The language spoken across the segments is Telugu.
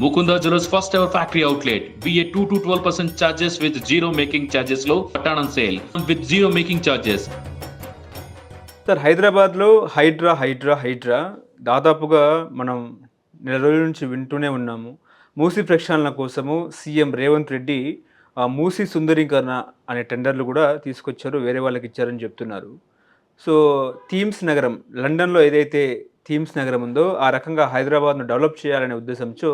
Mukunda Jewelers first ever factory outlet. BA 2 to 12% charges with zero making charges low. Patan on sale with zero making charges. Sir హైదరాబాద్లో హైడ్రా హైడ్రా హైడ్రా దాదాపుగా మనం నెల రోజుల నుంచి వింటూనే ఉన్నాము మూసీ ప్రక్షాళన కోసము సీఎం రేవంత్ రెడ్డి ఆ మూసీ సుందరీకరణ అనే టెండర్లు కూడా తీసుకొచ్చారు వేరే వాళ్ళకి ఇచ్చారని చెప్తున్నారు సో థీమ్స్ నగరం లండన్లో ఏదైతే థీమ్స్ నగరం ఉందో ఆ రకంగా హైదరాబాద్ను డెవలప్ చేయాలనే ఉద్దేశంతో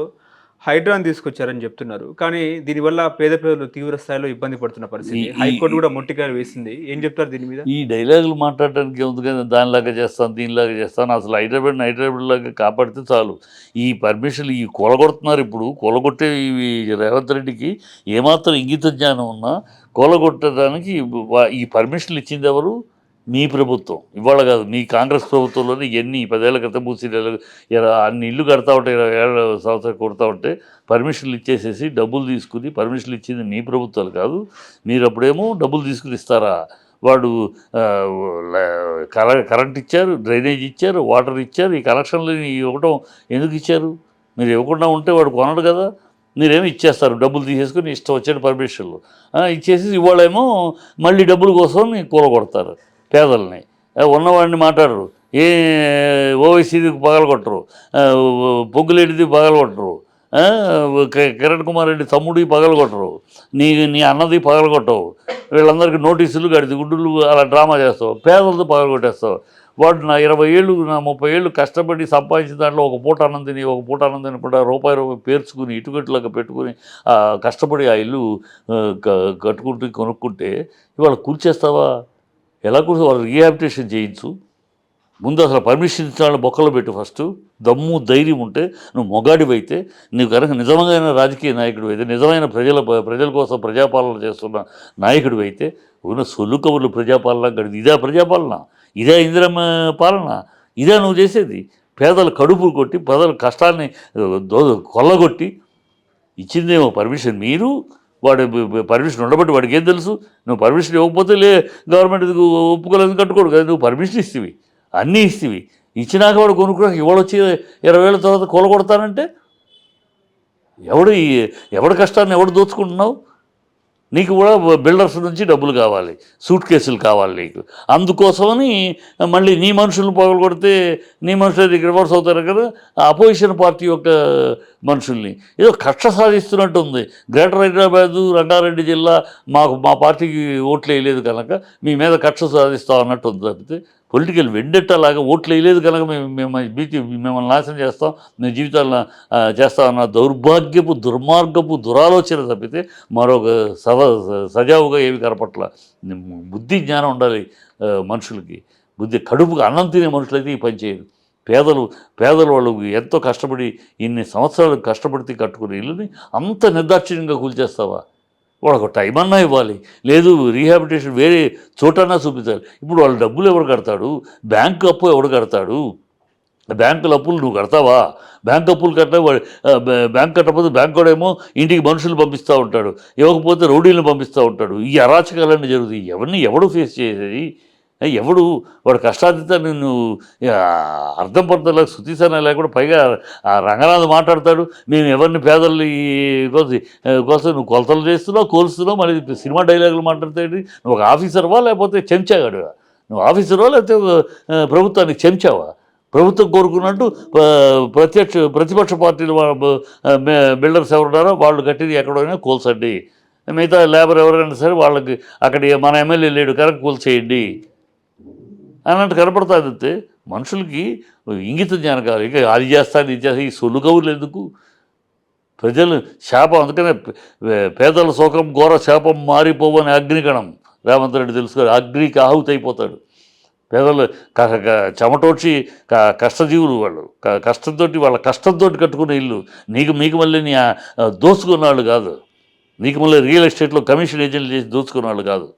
హైడ్రాని తీసుకొచ్చారని చెప్తున్నారు. కానీ దీనివల్ల పేద ప్రజలు తీవ్ర స్థాయిలో ఇబ్బంది పడుతున్న పరిస్థితి. హైకోర్టు కూడా మొట్టికాయలు వేసింది. ఏం చెప్తారు దీని మీద? ఈ డైలాగులు మాట్లాడడానికి ఏముంది కదా దానిలాగా చేస్తాను దీనిలాగా చేస్తాను. అసలు హైదరాబాద్ హైదరాబాద్ లాగా కాపాడితే చాలు. ఈ పర్మిషన్లు ఈ కొలగొడుతున్నారు ఇప్పుడు. కొలగొట్టే ఇవి రేవంత్ రెడ్డికి ఏమాత్రం ఇంగిత జ్ఞానం ఉన్నా కొలగొట్టడానికి ఈ పర్మిషన్లు ఇచ్చింది ఎవరు? మీ ప్రభుత్వం ఇవాళ కాదు మీ కాంగ్రెస్ ప్రభుత్వంలోనే ఎన్ని పదేళ్ళ క్రితం మూసి అన్ని ఇల్లు కడతా ఉంటే ఇరవై ఏళ్ళ సంవత్సరాలు కొడతా ఉంటే పర్మిషన్లు ఇచ్చేసేసి డబ్బులు తీసుకుని పర్మిషన్లు ఇచ్చింది మీ ప్రభుత్వాలు కాదు. మీరు అప్పుడేమో డబ్బులు తీసుకుని ఇస్తారా? వాడు కర- కరెంట్ ఇచ్చారు డ్రైనేజ్ ఇచ్చారు వాటర్ ఇచ్చారు ఈ కనెక్షన్లు ఇవ్వటం ఎందుకు ఇచ్చారు? మీరు ఇవ్వకుండా ఉంటే వాడు కొనడు కదా. మీరేమో ఇచ్చేస్తారు డబ్బులు తీసేసుకుని ఇష్టం వచ్చిన పర్మిషన్లు. ఇచ్చేసి ఇచ్చేసి ఇవాళేమో మళ్ళీ డబ్బుల కోసం కూర కొడతారు పేదల్ని. ఉన్నవాడిని మాట్లాడరు. ఏ ఓవైసీది పగలగొట్టరు పొగ్గులేటిది పగలగొట్టరు కిరణ్ కుమార్ రెడ్డి తమ్ముడి పగలగొట్టరు నీ నీ అన్నది పగలగొట్టవు వీళ్ళందరికీ నోటీసులు కడితే గుడ్డులు అలా డ్రామా చేస్తావు. పేదలతో పగలగొట్టేస్తావు వాడు నా ఇరవై ఏళ్ళు నా ముప్పై ఏళ్ళు కష్టపడి సంపాదించిన దాంట్లో ఒక పూట అన్నంతిని ఒక పూట అన్నం కూడా రూపాయి రూపాయి పేర్చుకుని ఇటుకట్లాగా పెట్టుకుని కష్టపడి ఆ ఇల్లు కట్టుకుంటూ కొనుక్కుంటే ఇవాళ కూల్చేస్తావా? ఎలా కూడా వాళ్ళు రీహాబిటేషన్ చేయించు. ముందు అసలు పర్మిషన్ ఇచ్చిన వాళ్ళు బొక్కలు పెట్టు ఫస్ట్. దమ్ము ధైర్యం ఉంటే నువ్వు మొగాడివైతే నీవు కనుక నిజమైన రాజకీయ నాయకుడు అయితే నిజమైన ప్రజల ప్రజల కోసం ప్రజాపాలన చేస్తున్న నాయకుడు అయితే ఉన్న సొల్లు కబుర్లు ప్రజాపాలన గడిది. ఇదే ప్రజాపాలన. ఇదే ఇందిరమ్మ పాలన. ఇదే నువ్వు చేసేది. పేదలు కడుపు కొట్టి పేదల కష్టాన్ని కొల్లగొట్టి ఇచ్చిందేమో పర్మిషన్ మీరు. వాడు పర్మిషన్ ఉండబట్టి వాడికి ఏం తెలుసు? నువ్వు పర్మిషన్ ఇవ్వకపోతే లే గవర్నమెంట్ ఇది ఒప్పుకోలేదు కట్టుకోడు కదా నువ్వు పర్మిషన్ ఇస్తేవి అన్నీ ఇస్తేవి. ఇచ్చినాక వాడు కొనుక్కోడానికి ఇవాళ వచ్చి ఇరవై వేల తర్వాత కూలగొడతానంటే ఎవడు ఈ- ఎవడి కష్టాన్ని ఎవడు దోచుకుంటున్నావు? నీకు కూడా బిల్డర్స్ నుంచి డబ్బులు కావాలి సూట్ కేసులు కావాలి నీకు. అందుకోసమని మళ్ళీ నీ మనుషులను పగలగొడితే నీ మనుషులు దగ్గర రివర్స్ అవుతారు కదా ఆ అపోజిషన్ పార్టీ యొక్క మనుషుల్ని. ఏదో కక్ష సాధిస్తున్నట్టు ఉంది. గ్రేటర్ హైదరాబాదు రంగారెడ్డి జిల్లా మాకు మా పార్టీకి ఓట్లు వేయలేదు కనుక మీ మీద కక్ష సాధిస్తాం అన్నట్టు ఉంది తప్పితే పొలిటికల్ వెండెట్టలాగా ఓట్లు వేయలేదు కనుక మేము మేము బీచ్ మిమ్మల్ని నాశనం చేస్తాం మేము జీవితాలను చేస్తామన్న దౌర్భాగ్యపు దుర్మార్గపు దురాలోచన తప్పితే మరొక సవ సజావుగా ఏమి కనపట్ల బుద్ధి జ్ఞానం ఉండాలి మనుషులకి. బుద్ధి కడుపుకు అన్నం తినే మనుషులైతే ఈ పని చేయరు. పేదలు పేదలు వాళ్ళు ఎంతో కష్టపడి ఇన్ని సంవత్సరాలు కష్టపడితే కట్టుకునే ఇల్లుని అంత నిర్దాక్షిణ్యంగా కూల్చేస్తావా? వాళ్ళకు ఒక టైం అన్నా ఇవ్వాలి. లేదు రీహాబిటేషన్ వేరే చోటన్నా చూపించాలి ఇప్పుడు వాళ్ళ డబ్బులు ఎవడు కడతాడు? బ్యాంకు అప్పు ఎవడు కడతాడు? బ్యాంకుల అప్పులు నువ్వు కడతావా? బ్యాంక్ అప్పులు కట్ట బ్యాంక్ కట్టకపోతే బ్యాంక్ ఏమో ఇంటికి మనుషులు పంపిస్తూ ఉంటాడు. ఇవ్వకపోతే రౌడీలను పంపిస్తూ ఉంటాడు. ఈ అరాచకాలన్నీ జరుగుతాయి. ఎవరిని ఎవడు ఫేస్ చేసేది? ఎవడు వాడు కష్టాతీతాన్ని నువ్వు అర్థం పడతలకు శుతిసన లేకుండా పైగా ఆ రంగనాథ్ మాట్లాడతాడు. మేము ఎవరిని పేదల్ని కోసం కోసం నువ్వు కొలతలు చేస్తున్నావు కోలుస్తున్నావు మళ్ళీ సినిమా డైలాగులు మాట్లాడతాడు. నువ్వు ఒక ఆఫీసర్వా లేకపోతే చెంచాగాడు? నువ్వు ఆఫీసర్వా లేకపోతే ప్రభుత్వానికి చెంచావా? ప్రభుత్వం కోరుకున్నట్టు ప్రత్యక్ష ప్రతిపక్ష పార్టీలు బిల్డర్స్ ఎవరున్నారో వాళ్ళు కట్టింది ఎక్కడైనా కోల్చండి. మిగతా లేబర్ ఎవరైనా సరే వాళ్ళకి అక్కడ మన ఎమ్మెల్యే లేడు కనుక కూల్చేయండి. అన్నట్టు కనపడుతుంది అంతే మనుషులకి ఇంగిత జ్ఞానం కాదు ఇక అది చేస్తాను ఇది చేస్తా ఈ సొల్లు కవులు ఎందుకు? ప్రజలు శాపం అందుకనే పే- పేదల శోకం ఘోర శాపం మారిపోవని అగ్నికణం రేవంత్ రెడ్డి తెలుసుకోవాలి అగ్నికి ఆహుతి అయిపోతాడు. పేదలు చెమటోడ్చి క- కష్టజీవులు వాళ్ళు. క- కష్టంతో వాళ్ళ కష్టంతో కట్టుకునే ఇల్లు. నీకు మీకు మళ్ళీ నీ ఆ- దోచుకున్న వాళ్ళు కాదు. నీకు మళ్ళీ రియల్ ఎస్టేట్లో కమిషన్ ఏజెంట్లు చేసి దోచుకున్నవాళ్ళు కాదు.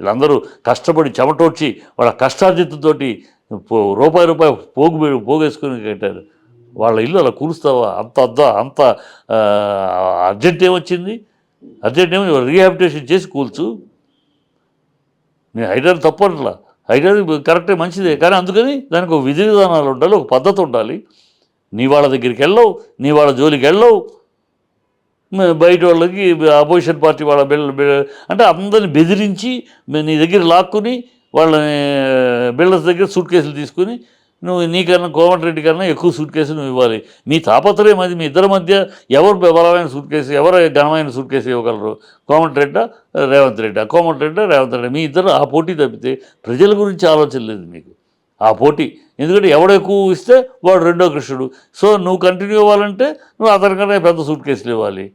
వీళ్ళందరూ కష్టపడి చెమటోడ్చి వాళ్ళ కష్టార్జితంతోటి పో- రూపాయి రూపాయి పోగు పోగేసుకుని కట్టారు. వాళ్ళ ఇల్లు అలా కూలుస్తావా? అంత అద్ద అంత అర్జెంట్ ఏమొచ్చింది? అర్జెంట్ ఏమో రీహాబిటేషన్ చేసి కూల్చు. నేను హైదరాబాద్ తప్పట్లా హైదరాబాద్ కరెక్టే మంచిదే కానీ అందుకని దానికి ఒక విధి విధానాలు ఉండాలి ఒక పద్ధతి ఉండాలి. నీ వాళ్ళ దగ్గరికి వెళ్ళవు నీ వాళ్ళ జోలికి వెళ్ళవు బయట వాళ్ళకి అపోజిషన్ పార్టీ వాళ్ళ బిల్ అంటే అందరిని బెదిరించి నీ దగ్గర లాక్కుని వాళ్ళని బిల్డర్స్ దగ్గర సూట్ కేసులు తీసుకుని నువ్వు నీకన్నా కోమటిరెడ్డి కన్నా ఎక్కువ సూట్ కేసు నువ్వు ఇవ్వాలి. మీ తాపత్రయం అది. మీ ఇద్దరి మధ్య ఎవరు బలమైన సూట్ కేసు ఎవరు ఘనమైన సూట్ కేసు ఇవ్వగలరు? కోమటిరెడ్డా రేవంత్ రెడ్డి? కోమటిరెడ్డా రేవంత్ రెడ్డి? మీ ఇద్దరు ఆ పోటీ తప్పితే ప్రజల గురించి ఆలోచన లేదు మీకు. ఆ పోటీ. ఎందుకంటే ఎవడు ఎక్కువ ఇస్తే వాడు రెండో కృష్ణుడు. సో నువ్వు కంటిన్యూ అవ్వాలంటే నువ్వు అతనికన్నా పెద్ద సూట్ కేసులు ఇవ్వాలి.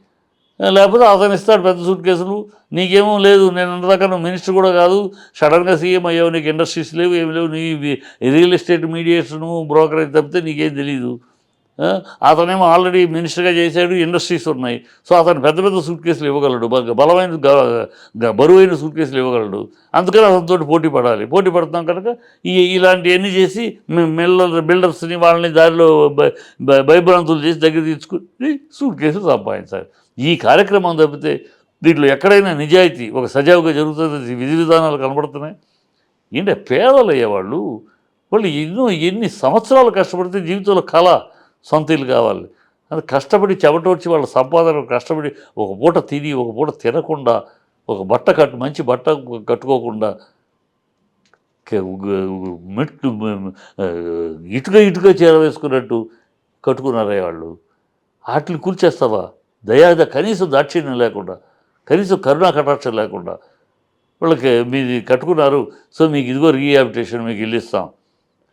లేకపోతే అతను ఇస్తాడు పెద్ద సూట్ కేసులు. నీకేమో లేదు నేను అంతదాకా నువ్వు మినిస్టర్ కూడా కాదు. సడన్గా సీఎం అయ్యావు నీకు ఇండస్ట్రీస్ లేవు ఏమి లేవు. నీ రియల్ ఎస్టేట్ మీడియేషను బ్రోకరేజ్ తప్పితే నీకేం తెలియదు అతనేమో ఆల్రెడీ మినిస్టర్గా చేశాడు ఇండస్ట్రీస్ ఉన్నాయి. సో అతను పెద్ద పెద్ద సూట్ కేసులు ఇవ్వగలడు. బలమైన బరువైన సూట్ కేసులు ఇవ్వగలడు. అందుకని అతనితో పోటీ పడాలి. పోటీ పడుతున్నాం కనుక ఈ ఇలాంటివన్నీ చేసి మిల్లర్ బిల్డర్స్ని వాళ్ళని దారిలో భయభ్రాంతులు చేసి దగ్గర తీసుకుని సూట్ కేసులు సంపాదించాలి. ఈ కార్యక్రమం తప్పితే దీంట్లో ఎక్కడైనా నిజాయితీ ఒక సజావుగా జరుగుతుంది? విధి విధానాలు కనబడుతున్నాయి? ఏంటంటే పేదలు అయ్యేవాళ్ళు వాళ్ళు ఎన్నో ఎన్ని సంవత్సరాలు కష్టపడితే జీవితంలో కళ సొంత ఇల్లు కావాలి. అది కష్టపడి చెమటోడ్చి వాళ్ళ సంపాదన కష్టపడి ఒక పూట తిని ఒక పూట తినకుండా ఒక బట్ట కట్టు మంచి బట్ట కట్టుకోకుండా మెట్టు ఇటుక ఇటుక ఇటుక చేరవేసుకున్నట్టు కట్టుకున్నారే వాళ్ళు. వాటిని కూల్చేస్తావా? దయాద కనీసం దాక్షిణ్యం లేకుండా కనీసం కరుణా కటాక్షం లేకుండా వాళ్ళకి మీది కట్టుకున్నారు. సో మీకు ఇదిగో రీహాబిటేషన్ మీకు ఇల్లు ఇస్తాం.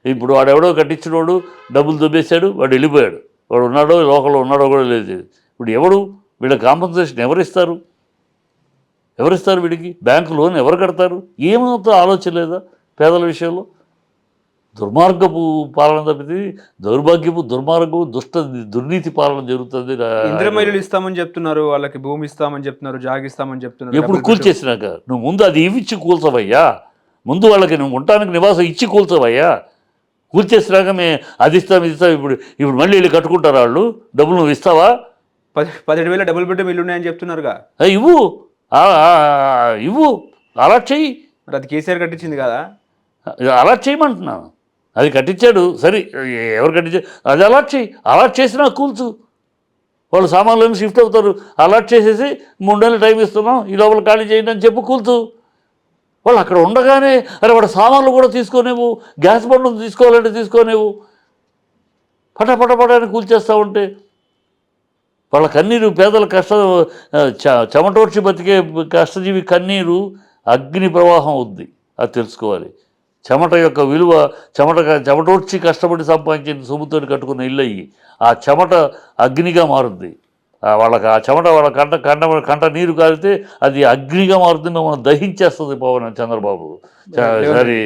ఇప్పుడు వాడెవడో కట్టించినోడు డబ్బులు దొబ్బేశాడు వాడు వెళ్ళిపోయాడు. వాడు ఉన్నాడో లోకల్లో ఉన్నాడో కూడా లేదు. ఇప్పుడు ఎవడు? వీళ్ళ కాంపన్సేషన్ ఎవరిస్తారు? ఎవరిస్తారు వీడికి? బ్యాంకు లోన్ ఎవరు కడతారు? ఏమవుతుందో ఆలోచన లేదా పేదల విషయంలో? దుర్మార్గపు పాలన తప్పితే దౌర్భాగ్యపు దుర్మార్గపు దుష్ట దుర్నీతి పాలన జరుగుతుంది ఇంద్రమైలు ఇస్తామని చెప్తున్నారు వాళ్ళకి భూమి ఇస్తామని చెప్తున్నారు జాగ ఇస్తామని చెప్తున్నారు. ఎప్పుడు కూల్చేసినాక నువ్వు ముందు అది ఇవ్విచ్చి కూల్చవయ్యా. ముందు వాళ్ళకి నువ్వు ఉండటానికి నివాసం ఇచ్చి కూల్చవయ్యా. కూల్చేసినాక మే అది ఇస్తాం ఇది ఇస్తాం ఇప్పుడు ఇప్పుడు మళ్ళీ వీళ్ళు కట్టుకుంటారు వాళ్ళు. డబ్బులు నువ్వు ఇస్తావా? పది పదిహేడు వేల డబుల్ బెడ్రూమ్ ఇల్లు ఉన్నాయని చెప్తున్నారుగా. ఇవ్వు. ఇవ్వు. అలా చెయ్యి. మరి అది కేసీఆర్ కట్టించింది కదా. అలా చేయమంటున్నాను. అది కట్టించాడు. సరే ఎవరు కట్టించారు? అది అలాట్ చేయి అలాట్ చేసినా కూల్చు. వాళ్ళు సామాన్లను షిఫ్ట్ అవుతారు. అలాట్ చేసేసి మూడు నెలలు టైం ఇస్తున్నాం ఈ లోపల ఖాళీ చేయండి అని చెప్పి కూల్చు. వాళ్ళు అక్కడ ఉండగానే అరే వాడు సామాన్లు కూడా తీసుకోనేవు గ్యాస్ బండ్లు తీసుకోవాలంటే తీసుకోనేవు పట పట అని కూల్చేస్తూ ఉంటే వాళ్ళ కన్నీరు పేదల కష్ట చ- చెమటోడ్చి బతికే కష్టజీవి కన్నీరు అగ్ని ప్రవాహం అవుద్ది. అది తెలుసుకోవాలి. చెమట యొక్క విలువ చెమట చెమటోడ్చి కష్టపడి సంపాదించిన సొమ్ముతో కట్టుకున్న ఇల్లు అయ్యి ఆ చెమట అగ్నిగా మారుద్ది. వాళ్ళకి ఆ చెమట వాళ్ళ కంట కంట కంట నీరు కారితే అది అగ్నిగా మారుతుంది మిమ్మల్ని దహించేస్తుంది పవన్ చంద్రబాబు. సారీ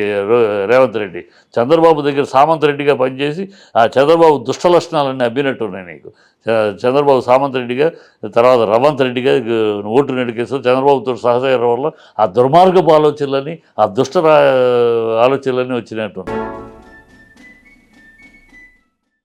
రేవంత్ రెడ్డి. చంద్రబాబు దగ్గర సామంత్ రెడ్డిగా పనిచేసి ఆ చంద్రబాబు దుష్ట లక్షణాలన్నీ అబ్బినట్టు ఉన్నాయి నీకు చంద్రబాబు సామంత్ రెడ్డిగా తర్వాత రవంత్ రెడ్డిగా ఓటు నడికేస్తూ చంద్రబాబుతో సహచరం వల్ల ఆ దుర్మార్గపు ఆలోచనలని ఆ దుష్ట ఆలోచనలన్నీ వచ్చినట్టు ఉన్నాయి